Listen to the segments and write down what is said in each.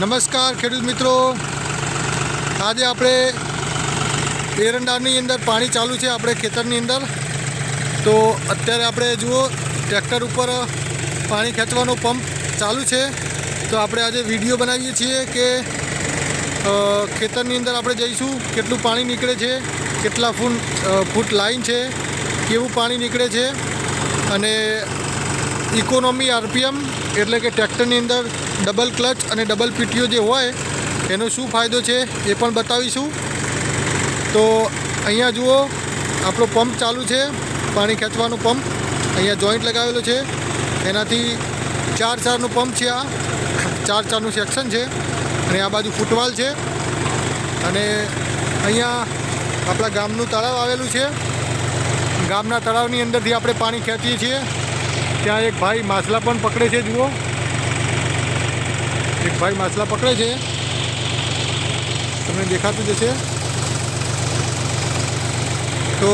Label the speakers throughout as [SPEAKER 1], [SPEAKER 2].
[SPEAKER 1] નમસ્કાર, ખેડૂત મિત્રો. આજે આપણે એરંડાની અંદર પાણી ચાલુ છે, આપણે ખેતરની અંદર. તો અત્યારે આપણે જુઓ, ટ્રેક્ટર ઉપર પાણી ખેંચવાનો પંપ ચાલુ છે. તો આપણે આજે વીડિયો બનાવીએ છીએ કે ખેતરની અંદર આપણે જઈશું, કેટલું પાણી નીકળે છે, કેટલા ફૂટ ફૂટ લાઈન છે, કેવું પાણી નીકળે છે. અને ઇકોનોમી આરપીએમ એટલે કે ટ્રેક્ટરની અંદર ડબલ ક્લચ અને ડબલ પીટીઓ જે હોય, એનો શું ફાયદો છે એ પણ બતાવીશું. તો અહીંયા જુઓ, આપણો પંપ ચાલુ છે, પાણી ખેંચવાનો પંપ. અહીંયા જોઈન્ટ લગાવેલો છે. એનાથી ચાર ચારનું પંપ છે આ. ચાર ચારનું સેક્શન છે. અને આ બાજુ ફૂટવાલ છે. અને અહીંયા આપણા ગામનું તળાવ આવેલું છે. ગામના તળાવની અંદરથી આપણે પાણી ખેંચીએ છીએ. ત્યાં એક ભાઈ માછલા પણ પકડે છે, જુઓ. એક ભાઈ માછલા પકડે છે. તમને દેખાતું જશે તો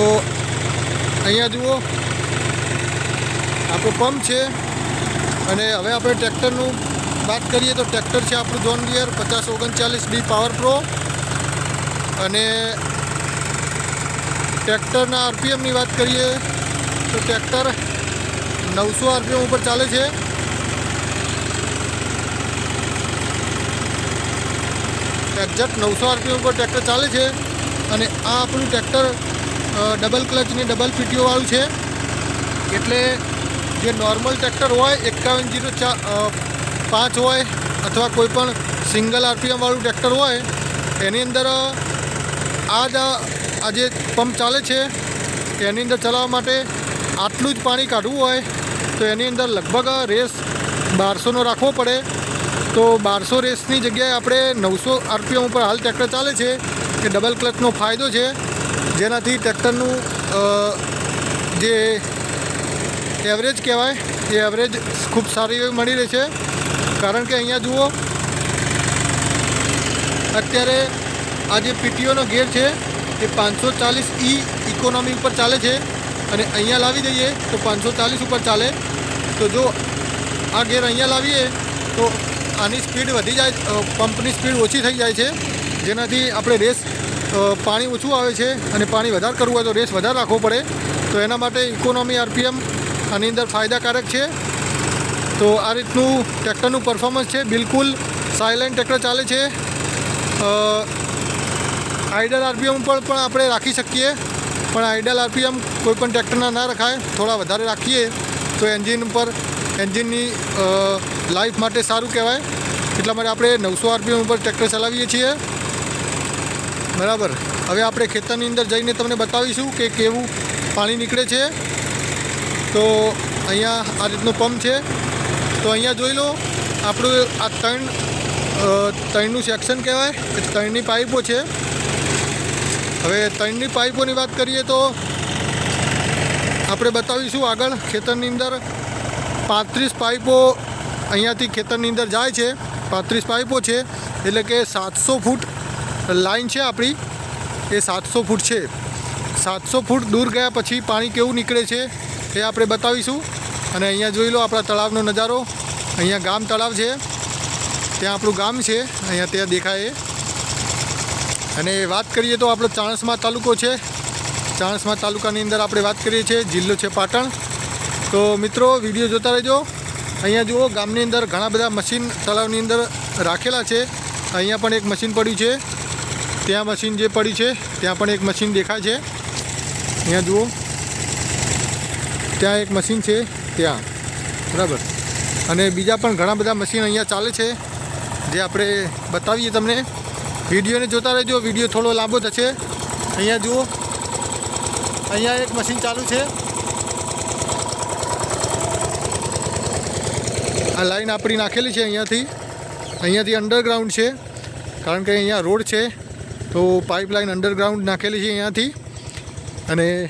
[SPEAKER 1] અહીંયા જુઓ. આપણો પંપ છે. અને હવે આપણે ટ્રેક્ટરનું વાત કરીએ તો ટ્રેક્ટર છે આપણું જોન ગિયર પચાસ ઓગણચાલીસ ડી પાવર પ્રો અને ટ્રેક્ટરના આરપીએમની વાત કરીએ તો ટ્રેક્ટર નવસો આરપીએમ ઉપર ચાલે છે. એક્ઝેક્ટ નવસો આરપીએમ ઉપર ટ્રેક્ટર ચાલે છે અને આ આપણું ટ્રેક્ટર ડબલ ક્લચ ને ડબલ પીટીઓવાળું છે. એટલે જે નોર્મલ ટ્રેક્ટર હોય, એકાવન જીરો ચા પાંચ હોય અથવા કોઈપણ સિંગલ આરપીએમવાળું ટ્રેક્ટર હોય, એની અંદર આ જ આ જે પંપ ચાલે છે, એની અંદર ચલાવવા માટે આટલું જ પાણી કાઢવું હોય, તો એની અંદર લગભગ રેસ બારસોનો રાખવો પડે. તો બારસો રેસની જગ્યાએ આપણે નવસો આરપીએમ ઉપર હાલ ટ્રેક્ટર ચાલે છે એ ડબલ ક્લચનો ફાયદો છે. જેનાથી ટ્રેક્ટરનું જે એવરેજ કહેવાય, એ એવરેજ ખૂબ સારી એવી મળી રહે છે. કારણ કે અહીંયા જુઓ, અત્યારે આ જે પીટીઓનો ગેર છે, એ પાંચસો ચાલીસ ઈ ઇકોનોમી ઉપર ચાલે છે. અને અહીંયા લાવી દઈએ તો પાંચસો ચાલીસ ઉપર ચાલે. તો જો આ ગેર અહીંયા લાવીએ, તો આની સ્પીડ વધી જાય પંપની સ્પીડ ઓછી થઈ જાય છે, જેનાથી આપણે રેસ પાણી ઓછું આવે છે અને પાણી વધારે કરવું હોય તો રેસ વધારે રાખવો પડે. તો એના માટે ઇકોનોમી આરપીએમ આની અંદર ફાયદાકારક છે. તો આ રીતનું ટ્રેક્ટરનું પરફોર્મન્સ છે, બિલકુલ સાયલેન્ટ ટ્રેક્ટર ચાલે છે. આઈડલ આરપીએમ પર પણ આપણે રાખી શકીએ, પણ આઈડલ આરપીએમ કોઈપણ ટ્રેક્ટરના ના રખાય, થોડા વધારે રાખીએ, તો એન્જિન ઉપર એન્જિનની લાઈફ માટે સારું કહેવાય. એટલા માટે આપણે નવસો આરપીએમ ઉપર ટ્રેક્ટર ચલાવીએ છીએ. બરાબર. હવે આપણે ખેતરની અંદર જઈને તમને બતાવીશું કે કેવું પાણી નીકળે છે. તો અહીંયા આ રીતનો પંપ છે. તો અહીંયા જોઈ લો, આપણું આ ત્રણ ત્રણનું સેક્શન કહેવાય. કે ત્રણની પાઇપો છે. હવે ત્રણની પાઇપોની વાત કરીએ તો આપણે બતાવીશું આગળ ખેતરની અંદર પાંત્રીસ પાઇપો અહીંયાથી ખેતરની અંદર જાય છે. પાંત્રીસ પાઇપો છે, એટલે કે સાતસો ફૂટ લાઈન છે આપણી. એ સાતસો ફૂટ છે. સાતસો ફૂટ દૂર ગયા પછી પાણી કેવું નીકળે છે એ આપણે બતાવીશું. અને અહીંયા જોઈ લો આપણા તળાવનો નજારો. અહીંયા ગામ તળાવ છે. ત્યાં આપણું ગામ છે. અહીંયા ત્યાં દેખાય અને વાત કરીએ તો આપણો ચાણસમા તાલુકો છે. ચાણસમા તાલુકાની અંદર આપણે વાત કરીએ છીએ. જિલ્લો છે પાટણ. તો મિત્રો, વીડિયો જોતા રહેજો. અહીંયા જુઓ, ગામની અંદર ઘણા બધા મશીન તળાવની અંદર રાખેલા છે. અહીંયા પણ એક મશીન પડ્યું છે. ત્યાં મશીન જે પડી છે, ત્યાં પણ એક મશીન દેખાય છે. અહીંયા જુઓ. ત્યાં એક મશીન છે, ત્યાં. બરાબર. અને બીજા પણ ઘણા બધા મશીન અહીંયા ચાલે છે, જે આપણે બતાવીએ તમને. વિડીયોને જોતા રહેજો. વીડિયો થોડો લાંબો થશે. અહીંયા જુઓ. અહીંયા એક મશીન ચાલુ છે. આ લાઈન આપણી નાખેલી છે અહીંયાથી. અહીંયાથી અંડરગ્રાઉન્ડ છે. કારણ કે અહીંયા રોડ છે, તો પાઇપલાઇન અંડરગ્રાઉન્ડ નાખેલી છે અહીંયાથી. અને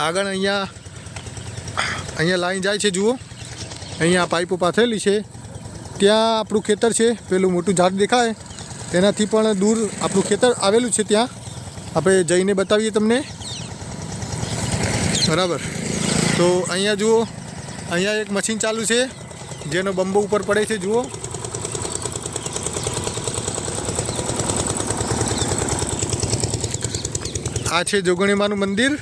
[SPEAKER 1] આગળ અહીંયા અહીંયા લાઈન જાય છે, જુઓ. અહીંયા પાઇપો પાથરેલી છે. ત્યાં આપણું ખેતર છે, પેલું મોટું ઝાડ દેખાય. તેનાથી પણ દૂર આપણું ખેતર આવેલું છે ત્યાં. આપણે જઈને બતાવીએ તમને. બરાબર. તો અહીંયા જુઓ. અહીંયા એક મશીન ચાલુ છે, જેનો બંબો ઉપર પડે છે, જુઓ. આ છે જોગણીમાનું મંદિર.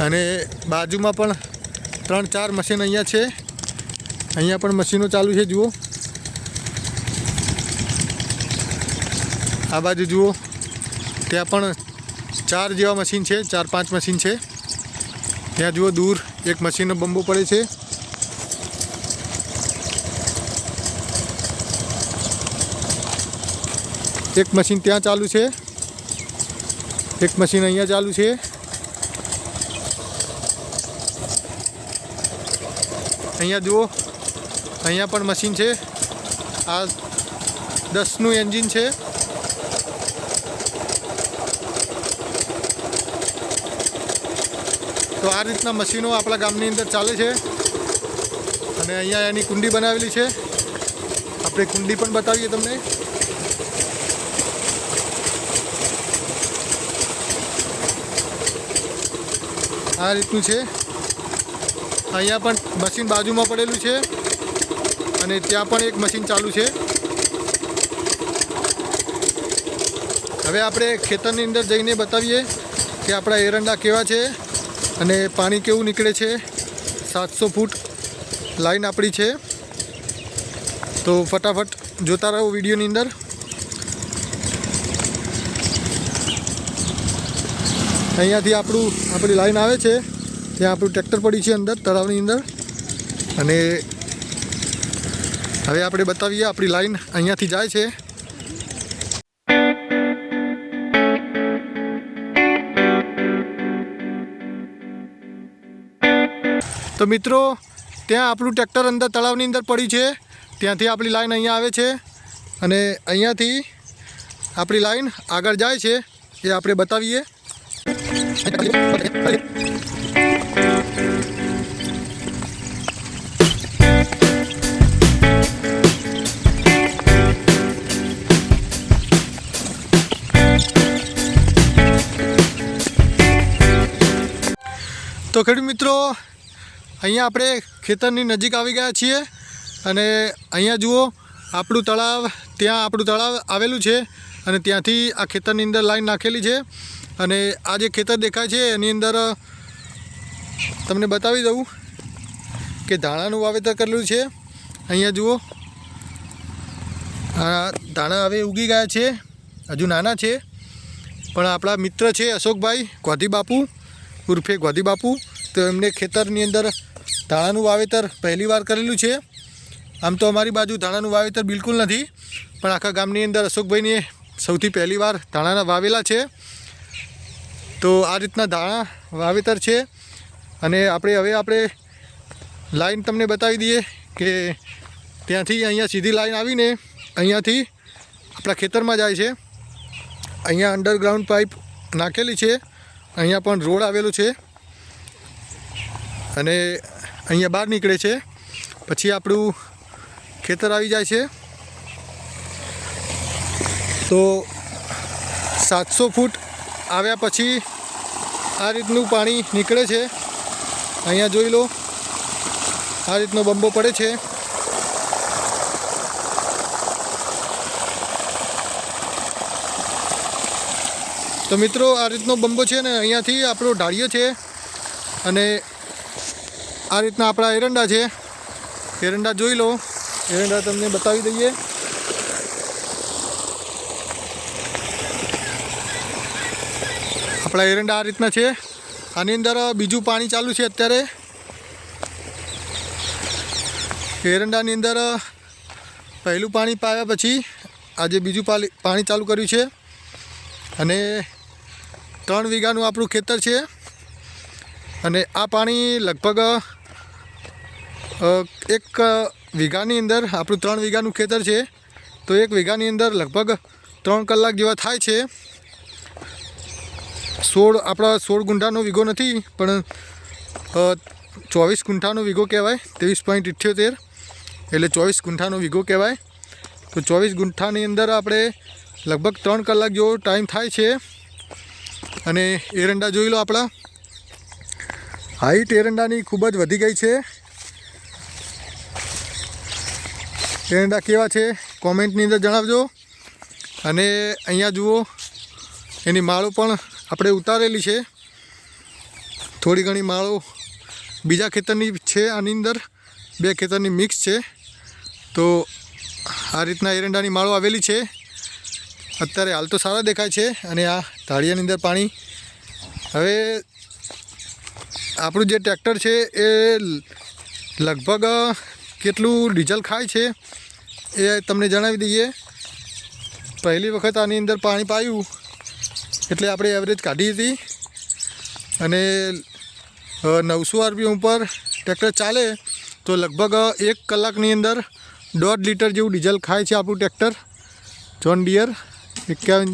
[SPEAKER 1] અને બાજુમાં પણ ત્રણ ચાર મશીન અહીંયા છે. અહીંયા પણ મશીનો ચાલુ છે, જુઓ. આ બાજુ જુઓ. ત્યાં પણ ચાર જેવા મશીન છે, ચાર પાંચ મશીન છે. ત્યાં જુઓ, દૂર એક મશીનનો બંબો પડે છે. એક મશીન ત્યાં ચાલુ છે. એક મશીન અહીંયા ચાલુ છે. અહીંયા જુઓ, અહીંયા પણ મશીન છે. આ દસનું એન્જિન છે. તો આ રીતના મશીનો આપણા ગામની અંદર ચાલે છે. અને અહીંયા એની કુંડી બનાવેલી છે. આપણે કુંડી પણ બતાવીએ તમને. આ રીતનું છે. અહીંયા પણ મશીન બાજુમાં પડેલું છે. અને ત્યાં પણ એક મશીન ચાલુ છે. હવે આપણે ખેતરની અંદર જઈને બતાવીએ કે આપણા એરંડા કેવા છે. અને પાણી કેવું નીકળે છે? સાતસો ફૂટ લાઈન આપણી છે. તો ફટાફટ જોતા રહો વિડીયોની અંદર. અહીંયાથી આપણું, આપણી લાઈન આવે છે. ત્યાં આપણું ટ્રેક્ટર પડી છે અંદર, તળાવની અંદર. અને હવે આપણે બતાવીએ આપણી લાઈન અહીંયાથી જાય છે. તો મિત્રો, ત્યાં આપણું ટ્રેક્ટર અંદર તળાવની અંદર પડ્યું છે. ત્યાંથી આપણી લાઈન અહીંયા આવે છે. અને અહીંયાથી આપણી લાઈન આગળ જાય છે. એ આપણે બતાવીએ. તો ખેડૂત મિત્રો અહીંયા આપણે ખેતરની નજીક આવી ગયા છીએ અને અહીંયા જુઓ, આપણું તળાવ, ત્યાં આપણું તળાવ આવેલું છે અને ત્યાંથી આ ખેતરની અંદર લાઈન નાખેલી છે અને આ જે ખેતર દેખાય છે, એની અંદર તમને બતાવી દઉં કે ધાણાનું વાવેતર કરેલું છે. અહીંયા જુઓ, આ ધાણા હવે ઉગી ગયા છે, હજુ નાના છે, પણ આપણા મિત્ર છે અશોકભાઈ ગોધી બાપુ ઉર્ફે ગોધી બાપુ તો એમને ખેતરની અંદર ધાણાનું વાવેતર પહેલીવાર કરેલું છે. આમ તો અમારી બાજુ ધાણાનું વાવેતર બિલકુલ નથી, પણ આખા ગામની અંદર અશોકભાઈને સૌથી પહેલી વાર ધાણાના વાવેલા છે. તો આ રીતના ધાણા વાવેતર છે અને આપણે હવે આપણે લાઈન તમને બતાવી દઈએ કે ત્યાંથી અહીંયા સીધી લાઈન આવીને અહીંયાથી આપણા ખેતરમાં જાય છે. અહીંયા અંડરગ્રાઉન્ડ પાઇપ નાખેલી છે, અહીંયા પણ રોડ આવેલો છે. અને અહીંયા બહાર નીકળે છે. પછી આપણું ખેતર આવી જાય છે. તો સાતસો ફૂટ આવ્યા પછી આ રીતનું પાણી નીકળે છે. અહીંયા જોઈ લો. આ રીતનો બંબો પડે છે. તો મિત્રો, આ રીતનો બંબો છે ને અહીંયાથી આપણો ઢાળીયો છે. અને આ રીતના આપણા એરંડા છે. એરંડા જોઈ લો. એરંડા તમને બતાવી દઈએ. આપણા એરંડા આ રીતના છે. આની અંદર બીજું પાણી ચાલુ છે અત્યારે. એરંડાની અંદર પહેલું પાણી પાયા પછી આજે બીજું પાણી ચાલુ કર્યું છે. અને ત્રણ વીઘાનું આપણું ખેતર છે. અને આ પાણી લગભગ એક વીઘાની અંદર, આપણું ત્રણ વીઘાનું ખેતર છે, તો એક વીઘાની અંદર લગભગ ત્રણ કલાક જેવા થાય છે. સોળ, આપણા સોળ ગુંઠાનો વીઘો નથી, પણ ચોવીસ ગુંઠાનો વીઘો કહેવાય, ત્રેવીસ પોઈન્ટ ઇઠ્યોતેર, એટલે ચોવીસ ગુંઠાનો વીઘો કહેવાય. તો ચોવીસ ગુંઠાની અંદર આપણે લગભગ ત્રણ કલાક જેવો ટાઈમ થાય છે. અને એરંડા જોઈ લો આપણા. હાઈટ એરંડાની ખૂબ જ વધી ગઈ છે. એરંડા કેવા છે? કોમેન્ટની અંદર જણાવજો. અને અહીંયા જુઓ, એની માળો પણ આપણે ઉતારેલી છે. થોડી ઘણી માળો બીજા ખેતરની છે, આની અંદર બે ખેતરની મિક્સ છે. તો આ રીતના એરંડાની માળો આવેલી છે. અત્યારે હાલ તો સારા દેખાય છે અને આ ધાળિયાની અંદર પાણી. હવે આપણું જે ટ્રેક્ટર છે એ લગભગ કેટલું ડીઝલ ખાય છે એ તમને જણાવી દઈએ. પહેલી વખત આની અંદર પાણી પાયું, એટલે આપણે એવરેજ કાઢી હતી. અને નવસો આરપીએમ ઉપર ટ્રેક્ટર ચાલે, તો લગભગ એક કલાકની અંદર દોઢ લીટર જેવું ડીઝલ ખાય છે આપણું ટ્રેક્ટર. જોન ડિયર એકાવન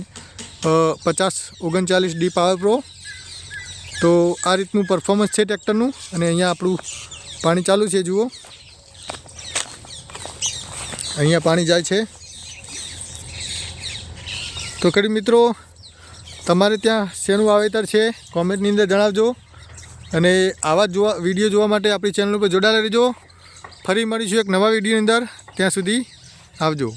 [SPEAKER 1] પચાસ ઓગણચાલીસ ડી પાવર પ્રો તો આ રીતનું પરફોર્મન્સ છે ટ્રેક્ટરનું, અને અહીંયા આપણું પાણી ચાલુ છે, જુઓ. અહીંયા પાણી જાય છે. તો ખેડૂત મિત્રો, તમારે ત્યાં શેનું વાવેતર છે કોમેન્ટની અંદર જણાવજો. અને આવા જોવા, વીડિયો જોવા માટે આપણી ચેનલ ઉપર જોડાયેલા રહેજો. ફરી મળીશું એક નવા વિડીયોની અંદર. ત્યાં સુધી આવજો.